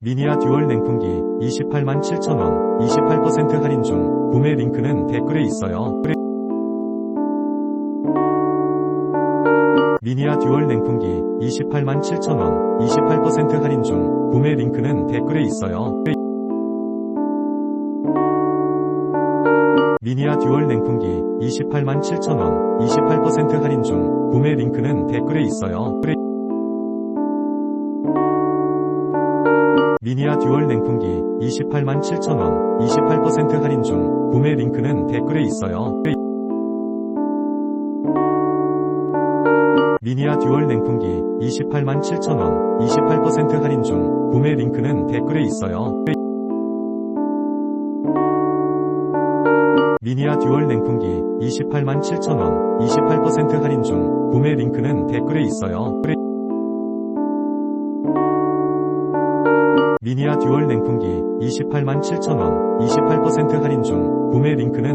미니아 듀얼 냉풍기 28만 7천원 28% 할인 중 구매 링크는 댓글에 있어요. 미니아 듀얼 냉풍기 28만 7천원 28% 할인 중 구매 링크는 댓글에 있어요. 미니아 듀얼 냉풍기 28만 7천원 28% 할인 중 구매 링크는 댓글에 있어요. 미니아 듀얼 냉풍기 28만 7천원 28% 할인 중 구매 링크는 댓글에 있어요. 미니아 듀얼 냉풍기 28만 7천원 28% 할인 중 구매 링크는 댓글에 있어요. 미니아 듀얼 냉풍기 28만 7천원 28% 할인 중 구매 링크는 댓글에 있어요. 미니아 듀얼 냉풍기 28만 7천원 28% 할인 중 구매 링크는